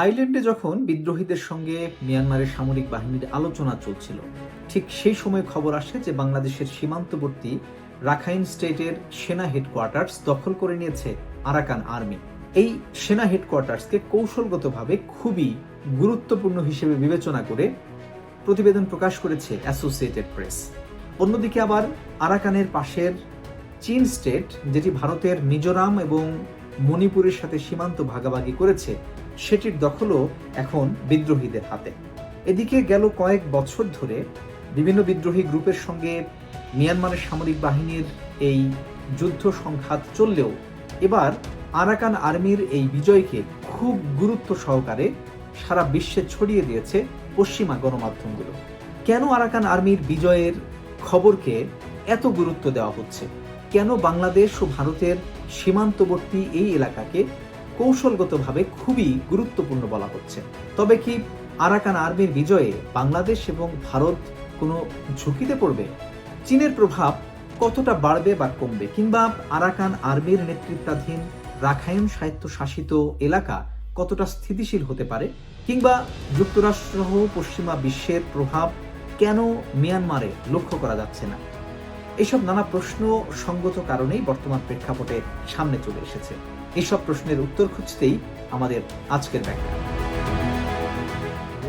থাইল্যান্ডে যখন বিদ্রোহীদের সঙ্গে মিয়ানমারের সামরিক বাহিনীর আলোচনা চলছিল, ঠিক সেই সময় খবর আসে যে বাংলাদেশের সীমান্তবর্তী রাখাইন স্টেটের সেনা হেডকোয়ার্টার্স দখল করে নিয়েছে আরাকান আর্মি। এই সেনা হেডকোয়ার্টার্সকে কৌশলগতভাবে খুবই গুরুত্বপূর্ণ হিসেবে বিবেচনা করে প্রতিবেদন প্রকাশ করেছে অ্যাসোসিয়েটেড প্রেস অন্যদিকে আবার আরাকানের পাশের চীন স্টেট, যেটি ভারতের মিজোরাম এবং মণিপুরের সাথে সীমান্ত ভাগাভাগি করেছে সেটির দখলও এখন বিদ্রোহীদের হাতে। এদিকে গেল কয়েক বছর ধরে বিভিন্ন বিদ্রোহী গ্রুপের সঙ্গে মিয়ানমারের সামরিক বাহিনীর এই যুদ্ধ সংঘাত চললেও এবার আরাকান আর্মির এই বিজয়কে খুব গুরুত্ব সহকারে সারা বিশ্বে ছড়িয়ে দিয়েছে পশ্চিমা গণমাধ্যমগুলো। কেন আরাকান আর্মির বিজয়ের খবরকে এত গুরুত্ব দেওয়া হচ্ছে? কেন বাংলাদেশ ও ভারতের সীমান্তবর্তী এই এলাকাকে কৌশলগতভাবে খুবই গুরুত্বপূর্ণ বলা হচ্ছে। তবে কি আরাকান আর্মির বিজয়ে বাংলাদেশ এবং ভারত কোনো ঝুঁকিতে পড়বে? চীনের প্রভাব কতটা বাড়বে বা কমবে? কিংবা আরাকান আর্মির নেতৃত্বাধীন রাখাইন স্বায়ত্তশাসিত এলাকা কতটা স্থিতিশীল হতে পারে? কিংবা যুক্তরাষ্ট্র সহ পশ্চিমা বিশ্বের প্রভাব কেন মিয়ানমারে লক্ষ্য করা যাচ্ছে না? এসব নানা প্রশ্ন সঙ্গত কারণেই বর্তমান প্রেক্ষাপটে সামনে চলে এসেছে। এসব প্রশ্নের উত্তর খুঁজতেই আমাদের আজকের ব্যাখ্যা।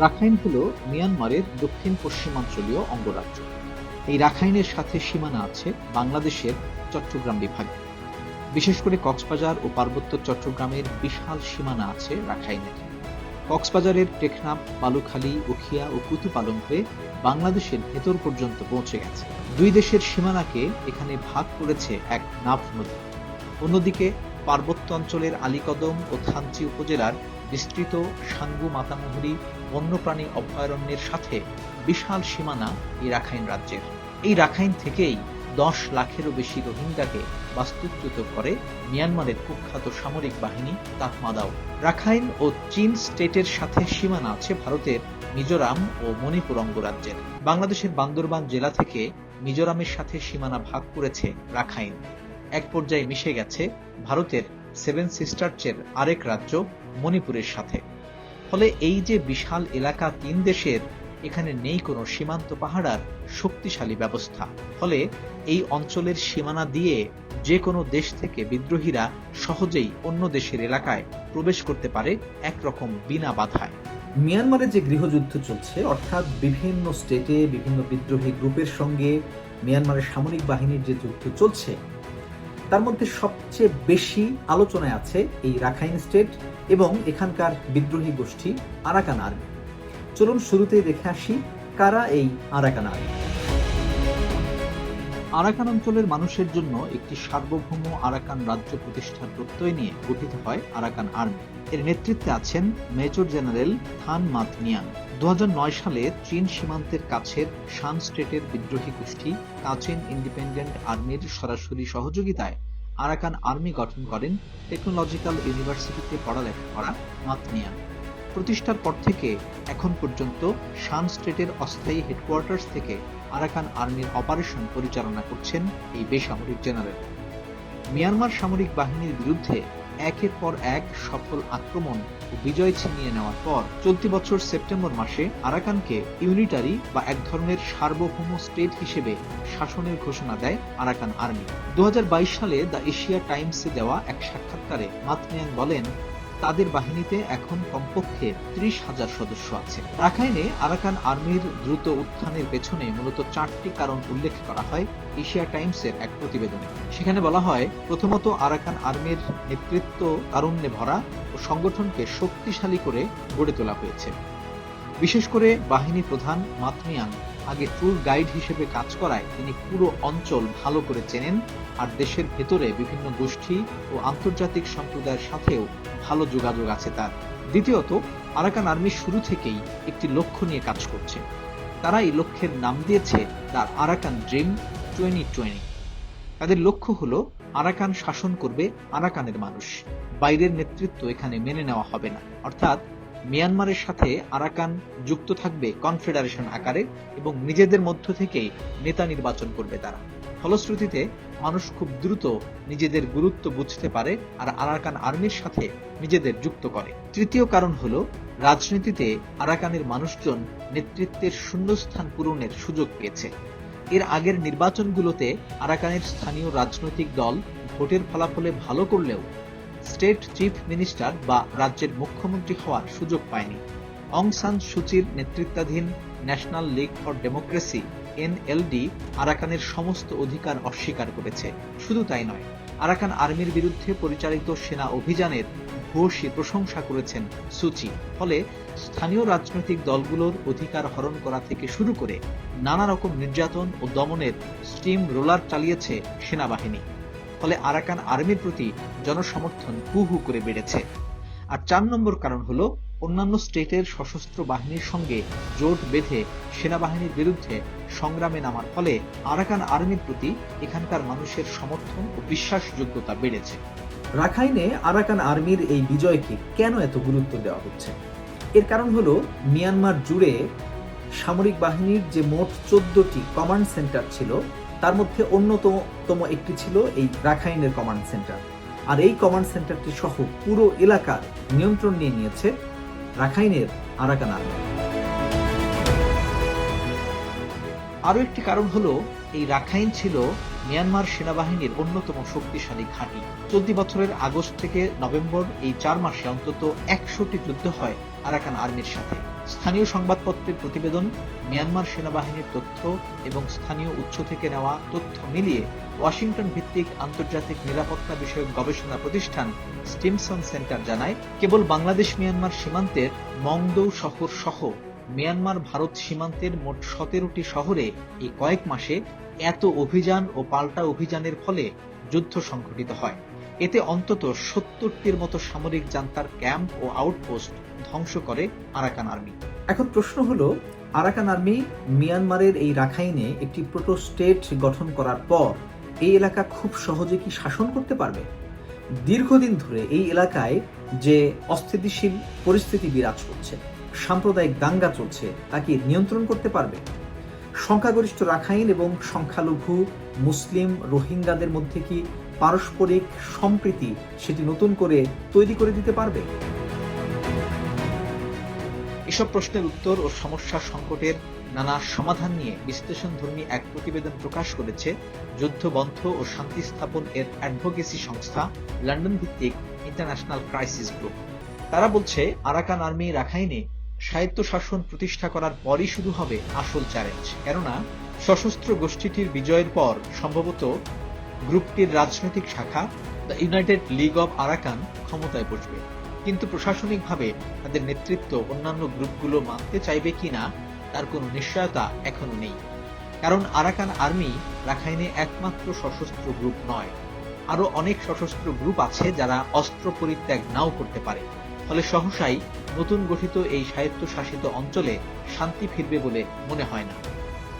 রাখাইন হল মিয়ানমারের দক্ষিণ পশ্চিমাঞ্চলীয় অঙ্গরাজ্য। এই রাখাইনের সাথে সীমানা আছে বাংলাদেশের চট্টগ্রাম বিভাগে। বিশেষ করে কক্সবাজার ও পার্বত্য চট্টগ্রামের বিশাল সীমানা আছে রাখাইনের। কক্সবাজারের টেকনাফ, বালুখালী, উখিয়া ও কুতুপালং হয়ে বাংলাদেশের ভেতর পর্যন্ত পৌঁছে গেছে। দুই দেশের সীমানাকে এখানে ভাগ করেছে এক নাভ নদী। অন্যদিকে পার্বত্য অঞ্চলের আলীকদম ও থানচি উপজেলার বিস্তৃত সাঙ্গু মাতামুহুরি বন্যপ্রাণী অভয়ারণ্যের সাথে বিশাল সীমানা এই রাখাইন রাজ্যের। এই রাখাইন থেকেই দশ লাখেরও বেশি রোহিঙ্গাকে বাস্তুচ্যুত করে মিয়ানমারের কুখ্যাত সামরিক বাহিনী তাহমাদাও রাখাইন ও চীন স্টেটের সাথে সীমানা আছে ভারতের মিজোরাম ও মণিপুর অঙ্গরাজ্যের। বাংলাদেশের বান্দরবান জেলা থেকে মিজোরামের সাথে সীমানা ভাগ করেছে রাখাইন। এক পর্যায়ে মিশে গেছে ভারতের সেভেন সিস্টার্সের আরেক রাজ্য মণিপুরের সাথে। ফলে এই যে বিশাল এলাকা তিন দেশের, এখানে নেই কোনো সীমান্ত পাহারার শক্তিশালী ব্যবস্থা। ফলে এই অঞ্চলের সীমানা দিয়ে যে কোনো দেশ থেকে বিদ্রোহীরা সহজেই অন্য দেশের এলাকায় প্রবেশ করতে পারে একরকম বিনা বাধায়। মিয়ানমারে যে গৃহযুদ্ধ চলছে, অর্থাৎ বিভিন্ন স্টেটে বিভিন্ন বিদ্রোহী গ্রুপের সঙ্গে মিয়ানমারের সামরিক বাহিনীর যে যুদ্ধ চলছে তার মধ্যে সবচেয়ে বেশি আলোচনায় আছে এই রাখাইন স্টেট এবং এখানকার বিদ্রোহী গোষ্ঠী আরাকান আর্মি। চলুন শুরুতেই দেখে আসি কারা এই আরাকান আর্মি। আরাকান অঞ্চলের মানুষের জন্য একটি সার্বভৌম আরাকান রাজ্য প্রতিষ্ঠার প্রত্যয় নিয়ে গঠিত হয় আরাকান আর্মি। এর নেতৃত্বে আছেন মেজর জেনারেল থান মাত নিয়াং। দুহাজার নয় সালে চীন সীমান্তের কাছের শান স্টেটের বিদ্রোহী গোষ্ঠী কাচিন ইন্ডিপেন্ডেন্ট আর্মির সরাসরি সহযোগিতায় আরাকান আর্মি গঠন করেন টেকনোলজিক্যাল ইউনিভার্সিটিতে পড়ালেখা করা মাতনিয়ান প্রতিষ্ঠার পর থেকে এখন পর্যন্ত শান স্টেটের অস্থায়ী হেডকোয়ার্টার্স থেকে আরাকান আর্মির অপারেশন পরিচালনা করছেন এই বেসামরিক জেনারেল। মিয়ানমার সামরিক বাহিনীর বিরুদ্ধে একের পর এক সফল আক্রমণ ও বিজয় ছিনিয়ে নেওয়ার পর চলতি বছর সেপ্টেম্বর মাসে আরাকানকে ইউনিটারি বা এক ধরনের সার্বভৌম স্টেট হিসেবে শাসনের ঘোষণা দেয় আরাকান আর্মি। দু হাজার বাইশ সালে দ্য এশিয়া টাইমসে দেওয়া এক সাক্ষাৎকারে মাতমিয়াং বলেন তাদের বাহিনীতে এখন কমপক্ষে ত্রিশ হাজার সদস্য আছে। রাখাইনে আরাকান আর্মির দ্রুত উত্থানের পেছনে মূলত চারটি কারণ উল্লেখ করা হয় এশিয়া টাইমসের এক প্রতিবেদনে। সেখানে বলা হয়, প্রথমত আরাকান আর্মির নেতৃত্ব তারুণ্যে ভরা ও সংগঠনকে শক্তিশালী করে গড়ে তোলা হয়েছে। বিশেষ করে বাহিনী প্রধান মাতমিয়াং আগে ট্যুর গাইড হিসেবে কাজ করায় তিনি পুরো অঞ্চল ভালো করে চেনেন আর দেশের ভেতরে বিভিন্ন গোষ্ঠী ও আন্তর্জাতিক সম্প্রদায়ের সাথেও ভালো যোগাযোগ আছে তার। দ্বিতীয়ত, আরাকান আর্মি শুরু থেকেই একটি লক্ষ্য নিয়ে কাজ করছে। তারা এই লক্ষ্যের নাম দিয়েছে তার আরাকান ড্রিম টোয়েন্টি টোয়েন্টি। তাদের লক্ষ্য হলো, আরাকান শাসন করবে আরাকানের মানুষ। বাইরের নেতৃত্ব এখানে মেনে নেওয়া হবে না। অর্থাৎ, মিয়ানমারের সাথে আরাকান যুক্ত থাকবে কনফেডারেশন আকারে এবং নিজেদের মধ্য থেকেই নেতা নির্বাচন করবে তারা। ফলশ্রুতিতে মানুষ খুব দ্রুত নিজেদের গুরুত্ব বুঝতে পারে আর আরাকান আর্মির সাথে নিজেদের যুক্ত করে। তৃতীয় কারণ হলো, রাজনীতিতে আরাকানের মানুষজন নেতৃত্বের শূন্যস্থান পূরণের সুযোগ পেয়েছে। এর আগের নির্বাচনগুলোতে আরাকানের স্থানীয় রাজনৈতিক দল ভোটের ফলাফলে ভালো করলেও স্টেট চিফ মিনিস্টার বা রাজ্যের মুখ্যমন্ত্রী হওয়ার সুযোগ পায়নি। অং সান সুচির নেতৃত্বাধীন National League for Democracy NLD আরাকানের সমস্ত অধিকার অস্বীকার করেছে। শুধু তাই নয়, আরাকান আর্মির বিরুদ্ধে পরিচালিত সেনা অভিযানের ভূয়সী প্রশংসা করেছেন সুচি। ফলে স্থানীয় রাজনৈতিক দলগুলোর অধিকার হরণ করা থেকে শুরু করে নানা রকম নির্যাতন ও দমনের স্টিম রোলার চালিয়েছে সেনাবাহিনী। ফলে আরাকান আর্মির প্রতি জনসমর্থন হু হু করে বেড়েছে। আর চার নম্বর কারণ হলো অন্যান্য স্টেটের সশস্ত্র বাহিনীর সঙ্গে জোট বেঁধে সেনাবাহিনীর বিরুদ্ধে সংগ্রামে নামার ফলে আরাকান আর্মির প্রতি এখানকার মানুষের সমর্থন ও বিশ্বাসযোগ্যতা বেড়েছে। রাখাইনে আরাকান আর্মির এই বিজয়কে কেন এত গুরুত্ব দেওয়া হচ্ছে? এর কারণ হলো মিয়ানমার জুড়ে সামরিক বাহিনীর যে মোট চোদ্দটি কমান্ড সেন্টার ছিল, তার মধ্যে অন্যতম একটি ছিল এই রাখাইনের কমান্ড সেন্টার। আর এই কমান্ড সেন্টারটি সহ পুরো এলাকার নিয়ন্ত্রণ নিয়ে নিয়েছে রাখাইনের আরাকান। আর্মি আরও একটি কারণ হলো, এই রাখাইন ছিল মিয়ানমার সেনাবাহিনীর অন্যতম শক্তিশালী ঘাঁটি। চলতি বছরের আগস্ট থেকে নভেম্বর এই চার মাসে অন্তত একশোটি যুদ্ধ হয় আরাকান আর্মির সাথে। স্থানীয় সংবাদপত্রের প্রতিবেদন, মিয়ানমার সেনাবাহিনীর তথ্য এবং স্থানীয় উৎস থেকে নেওয়া তথ্য মিলিয়ে ওয়াশিংটন ভিত্তিক আন্তর্জাতিক নিরাপত্তা বিষয়ক গবেষণা প্রতিষ্ঠান স্টিমসন সেন্টার জানায়, কেবল বাংলাদেশ মিয়ানমার সীমান্তের মংদৌ শহর সহ মিয়ানমার ভারত সীমান্তের মোট সতেরোটি শহরে এই কয়েক মাসে এত অভিযান ও পাল্টা অভিযানের ফলে যুদ্ধ সংঘটিত হয়। এতে অন্তত সত্তরটির মতো সামরিক জান্তার ক্যাম্প ও আউটপোস্ট ধ্বংস করে আরাকান আর্মি। এখন প্রশ্ন হলো, আরাকান আর্মি মিয়ানমারের এই রাখাইনে একটি প্রোটো স্টেট গঠন করার পর এই এলাকা খুব সহজে কি শাসন করতে পারবে? দীর্ঘদিন ধরে এই এলাকায় যে অস্থিতিশীল পরিস্থিতি বিরাজ করছে, সাম্প্রদায়িক দাঙ্গা চলছে তাকে নিয়ন্ত্রণ করতে পারবে? সংখ্যাগরিষ্ঠ রাখাইন এবং সংখ্যালঘু মুসলিম রোহিঙ্গাদের মধ্যে কি পারস্পরিক সম্প্রীতি সেটি নতুন করে তৈরি করে দিতে পারবে? এসব প্রশ্নের উত্তর ও সমস্যা সংকটের নানা সমাধান নিয়ে বিশ্লেষণধর্মী এক প্রতিবেদন প্রকাশ করেছে যুদ্ধ বন্ধ ও শান্তি স্থাপন এর অ্যাডভোকেসি সংস্থা লন্ডন ভিত্তিক ইন্টারন্যাশনাল ক্রাইসিস গ্রুপ। তারা বলছে, আরাকান আর্মি রাখাইনে স্বায়ত্তশাসন প্রতিষ্ঠা করার পরই শুরু হবে আসল চ্যালেঞ্জ। কেননা, সশস্ত্র গোষ্ঠীটির বিজয়ের পর সম্ভবত গ্রুপটির রাজনৈতিক শাখা, the United League of Arakan ক্ষমতায় বসবে। কিন্তু প্রশাসনিকভাবে তাদের নেতৃত্ব অন্যান্য গ্রুপগুলো মানতে চাইবে কিনা তার কোনো নিশ্চয়তা এখনও নেই। কারণ আরাকান আর্মি রাখাইনে একমাত্র সশস্ত্র গ্রুপ নয়। আরও অনেক সশস্ত্র গ্রুপ আছে যারা অস্ত্র পরিত্যাগ নাও করতে পারে। ফলে সহসাই নতুন গঠিত এই স্বায়ত্তশাসিত অঞ্চলে শান্তি ফিরবে বলে মনে হয় না।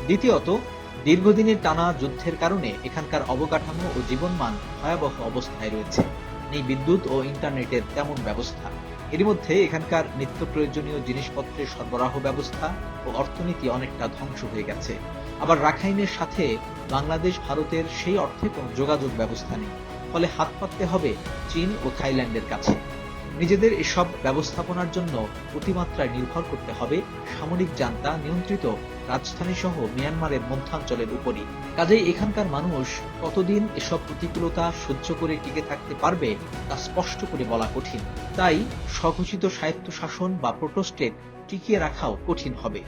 দ্বিতীয়ত, দীর্ঘদিনের টানা যুদ্ধের কারণে এখানকার অবকাঠামো ও জীবনমান ভয়াবহ অবস্থায় রয়েছে। নেই বিদ্যুৎ ও ইন্টারনেটের তেমন ব্যবস্থা। এরই মধ্যে এখানকার নিত্য প্রয়োজনীয় জিনিসপত্রের সরবরাহ ব্যবস্থা ও অর্থনীতি অনেকটা ধ্বংস হয়ে গেছে। আবার রাখাইনের সাথে বাংলাদেশ, ভারতের সেই অর্থে কোনো যোগাযোগ ব্যবস্থা নেই। ফলে হাত পাততে হবে চীন ও থাইল্যান্ডের কাছে। নিজেদের এসব ব্যবস্থাপনার জন্য অতিমাত্রায় নির্ভর করতে হবে সামরিক জান্তা নিয়ন্ত্রিত রাজধানী সহ মিয়ানমারের মধ্যাঞ্চলের উপরই। কাজেই এখানকার মানুষ কতদিন এসব প্রতিকূলতা সহ্য করে টিকে থাকতে পারবে তা স্পষ্ট করে বলা কঠিন। তাই স্বঘোষিত স্বায়ত্তশাসন বা প্রোটোস্টেট টিকিয়ে রাখাও কঠিন হবে।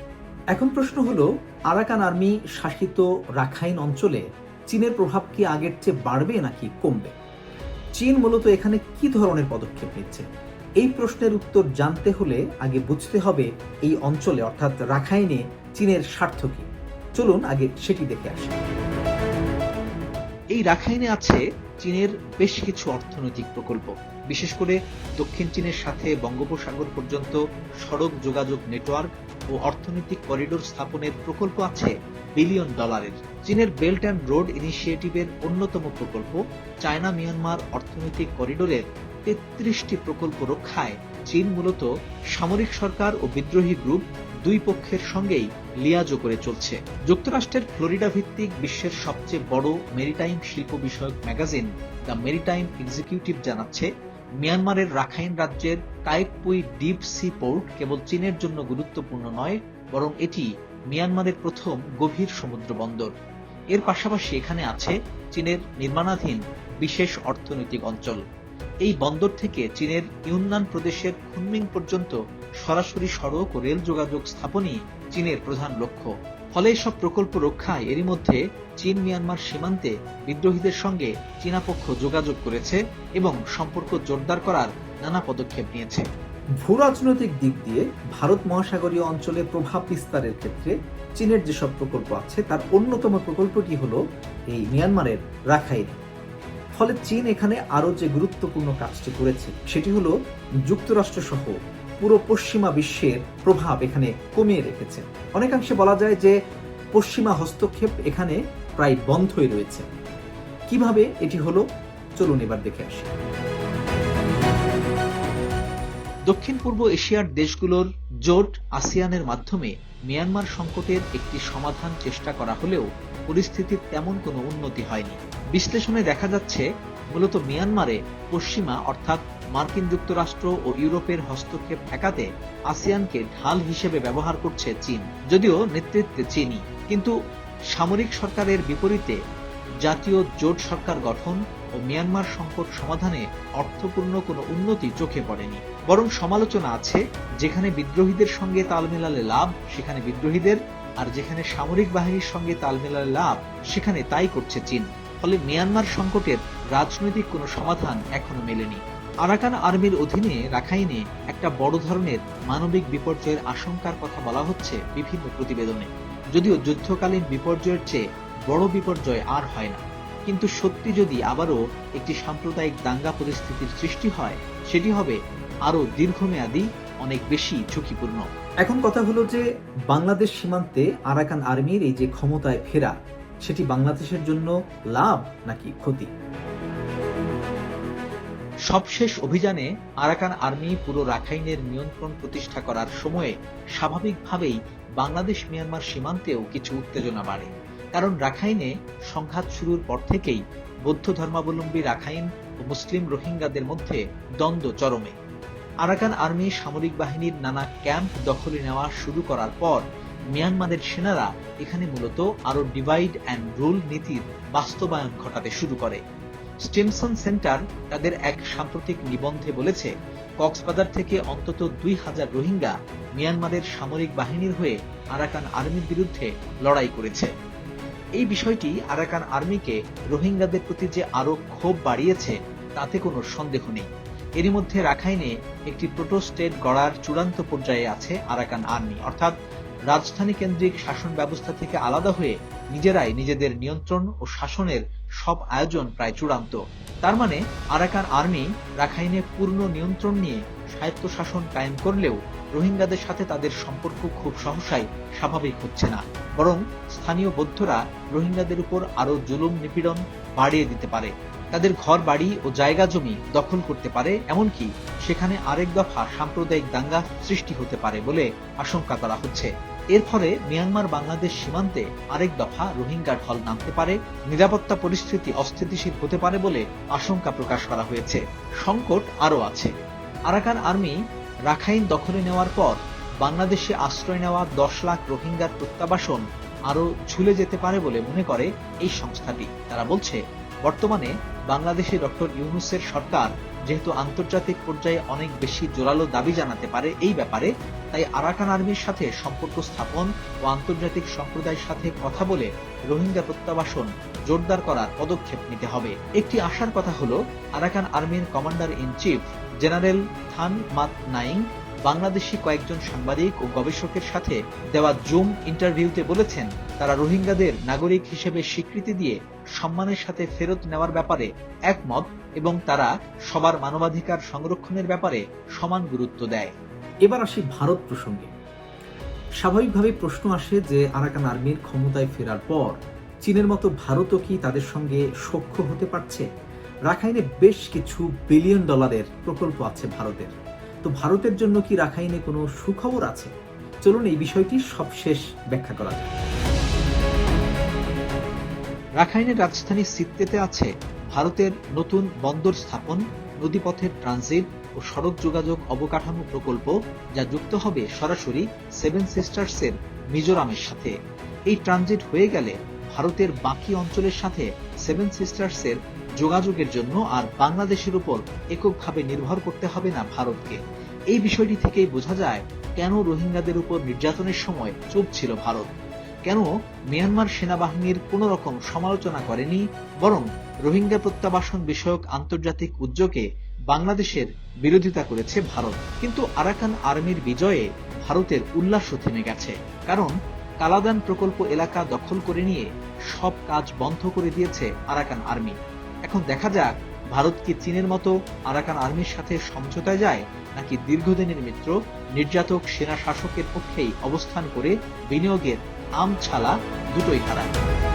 এখন প্রশ্ন হলো, আরাকান আর্মি শাসিত রাখাইন অঞ্চলে চীনের প্রভাব কি আগের চেয়ে বাড়বে নাকি কমবে? চীন মূলত এখানে কি ধরনের পদক্ষেপ নিচ্ছে? এই প্রশ্নের উত্তর জানতে হলে আগে বুঝতে হবে এই অঞ্চলে, অর্থাৎ রাখাইনে, চীনের স্বার্থ কি। চলুন আগে সেটি দেখে আসি। এই রাখাইনে আছে চীনের বেশ কিছু অর্থনৈতিক প্রকল্প। বিশেষ করে দক্ষিণ চীনের সাথে বঙ্গোপসাগর পর্যন্ত সড়ক যোগাযোগ নেটওয়ার্ক ও অর্থনৈতিক করিডোর স্থাপনের প্রকল্প আছে বিলিয়ন ডলারের। চীনের বেল্ট অ্যান্ড রোড ইনিশিয়েটিভের অন্যতম প্রকল্প চায়না মিয়ানমার অর্থনৈতিক করিডোরের তেত্রিশটি প্রকল্প রক্ষায় চীন মূলত সামরিক সরকার ও বিদ্রোহী গ্রুপ দুই পক্ষের সঙ্গেই লিয়াজো করে চলছে। যুক্তরাষ্ট্রের ফ্লোরিডা ভিত্তিক বিশ্বের সবচেয়ে বড় মেরিটাইম শিল্প বিষয়ক ম্যাগাজিন দ্য মেরিটাইম এক্সিকিউটিভ জানাচ্ছে মিয়ানমারের রাখাইন রাজ্যের কায়েকপুই ডিপ সি পোর্ট কেবল চীনের জন্য গুরুত্বপূর্ণ নয়, বরং এটি মিয়ানমারের প্রথম গভীর সমুদ্র বন্দর। এর পাশাপাশি এখানে আছে চীনের নির্মাণাধীন বিশেষ অর্থনৈতিক অঞ্চল। এই বন্দর থেকে চীনের ইউনান প্রদেশের খুনমিং পর্যন্ত সরাসরি সড়ক ও রেল যোগাযোগ স্থাপনই চীনের প্রধান লক্ষ্য। ফলে এসব প্রকল্প রক্ষায় এরই মধ্যে চীন মিয়ানমার সীমান্তে বিদ্রোহীদের সঙ্গে চীনা পক্ষ যোগাযোগ করেছে এবং সম্পর্ক জোরদার করার নানা পদক্ষেপ নিয়েছে। ভূ রাজনৈতিক দিক দিয়ে ভারত মহাসাগরীয় অঞ্চলে প্রভাব বিস্তারের ক্ষেত্রে চীনের যেসব প্রকল্প আছে, তার অন্যতম প্রকল্পটি হলো এই মিয়ানমারের রাখাইন। ফলে চীন এখানে আরও যে গুরুত্বপূর্ণ কাজটি করেছে, সেটি হলো যুক্তরাষ্ট্র সহ পুরো পশ্চিমা বিশ্বের প্রভাব এখানে কমিয়ে রেখেছে। অনেকাংশে বলা যায় যে পশ্চিমা হস্তক্ষেপ এখানে প্রায় বন্ধই রয়েছে। কীভাবে এটি হলো? চলুন এবার দেখে আসি। দক্ষিণ পূর্ব এশিয়ার দেশগুলোর জোট আসিয়ানের মাধ্যমে মিয়ানমার সংকটের একটি সমাধান চেষ্টা করা হলেও পরিস্থিতির তেমন কোনো উন্নতি হয়নি। বিশ্লেষণে দেখা যাচ্ছে মূলত মিয়ানমারে পশ্চিমা অর্থাৎ মার্কিন যুক্তরাষ্ট্র ও ইউরোপের হস্তক্ষেপ ঠেকাতে আসিয়ানকে ঢাল হিসেবে ব্যবহার করছে চীন, যদিও নেতৃত্বে চীনই। কিন্তু সামরিক সরকারের বিপরীতে জাতীয় জোট সরকার গঠন ও মিয়ানমার সংকট সমাধানে অর্থপূর্ণ কোনো উন্নতি চোখে পড়েনি। বরং সমালোচনা আছে, যেখানে বিদ্রোহীদের সঙ্গে তাল মেলালে লাভ, সেখানে বিদ্রোহীদের, আর যেখানে সামরিক বাহিনীর সঙ্গে তাল মেলালে লাভ, সেখানে তাই করছে চীন। ফলে মিয়ানমার সংকটের রাজনৈতিক কোনো সমাধান এখনও মেলেনি। আরাকান আর্মির অধীনে রাখাইনে একটা বড় ধরনের মানবিক বিপর্যয়ের আশঙ্কার কথা বলা হচ্ছে বিভিন্ন প্রতিবেদনে। যদিও যুদ্ধকালীন বিপর্যয়ের চেয়ে বড় বিপর্যয় আর হয় না। কিন্তু সত্যি যদি আবারও একটি সাম্প্রদায়িক দাঙ্গা পরিস্থিতির সৃষ্টি হয়, সেটি হবে আরও দীর্ঘমেয়াদী, অনেক বেশি ঝুঁকিপূর্ণ। এখন কথা হলো যে বাংলাদেশ সীমান্তে আরাকান আর্মির এই যে ক্ষমতায় ফেরা সেটি বাংলাদেশের জন্য লাভ নাকি ক্ষতি? সবশেষ অভিযানে আরাকান আর্মি পুরো রাখাইনের নিয়ন্ত্রণ প্রতিষ্ঠা করার সময়ে স্বাভাবিকভাবেই বাংলাদেশ মিয়ানমার সীমান্তেও কিছু উত্তেজনা বাড়ে। কারণ রাখাইনে সংঘাত শুরুর পর থেকেই বৌদ্ধ ধর্মাবলম্বী রাখাইন ও মুসলিম রোহিঙ্গাদের মধ্যে দ্বন্দ্ব চরমে। আরাকান আর্মি সামরিক বাহিনীর নানা ক্যাম্প দখলে নেওয়া শুরু করার পর মিয়ানমারের সেনারা এখানে মূলত আরও ডিভাইড অ্যান্ড রুল নীতির বাস্তবায়ন ঘটাতে শুরু করে। স্টিমসন সেন্টার তাদের এক সাম্প্রতিক নিবন্ধে বলেছে, কক্সবাজার থেকে অন্তত দুই হাজার রোহিঙ্গা মিয়ানমারের সামরিক বাহিনীর হয়ে আরাকান আর্মির বিরুদ্ধে লড়াই করেছে। এই বিষয়টি আরাকান আর্মিকে রোহিঙ্গাদের প্রতি যে আরও ক্ষোভ বাড়িয়েছে, তাতে কোনো সন্দেহ নেই। এরই মধ্যে রাখাইনে একটি প্রোটো স্টেট গড়ার চূড়ান্ত পর্যায়ে আছে আরাকান আর্মি। অর্থাৎ রাজধানী কেন্দ্রিক শাসন ব্যবস্থা থেকে আলাদা হয়ে নিজেরাই নিজেদের নিয়ন্ত্রণ ও শাসনের সব আয়োজন প্রায় চূড়ান্ত। তার মানে আরাকান আর্মি রাখাইনে পূর্ণ নিয়ন্ত্রণ নিয়ে স্বায়ত্তশাসন কায়েম করলেও রোহিঙ্গাদের সাথে তাদের সম্পর্ক খুব সহসাই স্বাভাবিক হচ্ছে না। বরং স্থানীয় বৌদ্ধরা রোহিঙ্গাদের উপর আরও জুলুম নিপীড়ন বাড়িয়ে দিতে পারে। তাদের ঘর, বাড়ি ও জায়গা জমি দখল করতে পারে, এমনকি সেখানে আরেক দফা সাম্প্রদায়িক দাঙ্গা সৃষ্টি হতে পারে বলে আশঙ্কা করা হচ্ছে। এর ফলে মিয়ানমার বাংলাদেশ সীমান্তে আরেক দফা রোহিঙ্গা ঢল নামতে পারে, নিরাপত্তা পরিস্থিতি অস্থিতিশীল হতে পারে বলে আশঙ্কা প্রকাশ করা হয়েছে। সংকট আরও আছে। আরাকান আর্মি রাখাইন দখলে নেওয়ার পর বাংলাদেশে আশ্রয় নেওয়া দশ লাখ রোহিঙ্গার প্রত্যাবাসন আরও ঝুলে যেতে পারে বলে মনে করে এই সংস্থাটি। তারা বলছে, বর্তমানে বাংলাদেশে ডক্টর ইউনুসের সরকার যেহেতু আন্তর্জাতিক পর্যায়ে অনেক বেশি জোরালো দাবি জানাতে পারে এই ব্যাপারে, তাই আরাকান আর্মির সাথে সম্পর্ক স্থাপন ও আন্তর্জাতিক সম্প্রদায়ের সাথে কথা বলে রোহিঙ্গা প্রত্যাবাসন জোরদার করার পদক্ষেপ নিতে হবে। একটি আশার কথা হলো, আরাকান আর্মির commander in chief general Than Mrat Naing Bangladeshi কয়েকজন সাংবাদিক ও গবেষকের সাথে দেওয়া জুম ইন্টারভিউতে বলেছেন তারা রোহিঙ্গাদের নাগরিক হিসেবে স্বীকৃতি দিয়ে সম্মানের সাথে ফেরত নেওয়ার ব্যাপারে একমত এবং তারা সবার মানবাধিকার সংরক্ষণের ব্যাপারে সমান গুরুত্ব দেয়। এবার আসি ভারত প্রসঙ্গে। স্বাভাবিকভাবে প্রশ্ন আসে যে আরাকান আর্মির ক্ষমতায় ফেরার পর চীনের মতো ভারতও কি তাদের সঙ্গে সখ্য হতে পারছে? রাখাইনে বেশ কিছু বিলিয়ন ডলারের প্রকল্প আছে ভারতের। তো ভারতের জন্য কি রাখাইনে কোনো সুখবর আছে? চলুন এই বিষয়টি সবশেষ ব্যাখ্যা করা যাক। রাখাইনের রাজধানী সিত্তেতে আছে ভারতের নতুন বন্দর স্থাপন, নদীপথের ট্রানজিট ও সড়ক যোগাযোগ অবকাঠামো প্রকল্প যা যুক্ত হবে সরাসরি সেভেন সিস্টার্সের মিজোরামের সাথে। এই ট্রানজিট হয়ে গেলে ভারতের বাকি অঞ্চলের সাথে সেভেন সিস্টার্সের যোগাযোগের জন্য আর বাংলাদেশের উপর এককভাবে নির্ভর করতে হবে না ভারতকে। এই বিষয়টি থেকেই বোঝা যায় কেন রোহিঙ্গাদের উপর নির্যাতনের সময় চুপ ছিল ভারত। কেন মিয়ানমার সেনাবাহিনীর কোন রকম সমালোচনা করেনি, বরং রোহিঙ্গা প্রত্যাবাসন বিষয়ক আন্তর্জাতিক উদ্যোগে বাংলাদেশের বিরোধিতা করেছে ভারত। কিন্তু আরাকান আর্মির বিজয়ে ভারতের উল্লাসও থেমে গেছে, কারণ কালাদান প্রকল্প এলাকা দখল করে নিয়ে সব কাজ বন্ধ করে দিয়েছে আরাকান আর্মি। এখন দেখা যাক, ভারত কি চীনের মতো আরাকান আর্মির সাথে সমঝোতায় যায়, নাকি দীর্ঘদিনের মিত্র নির্যাতক সেনা শাসকের পক্ষেই অবস্থান করে বিনিয়োগের আম ছালা দুটোই হারায়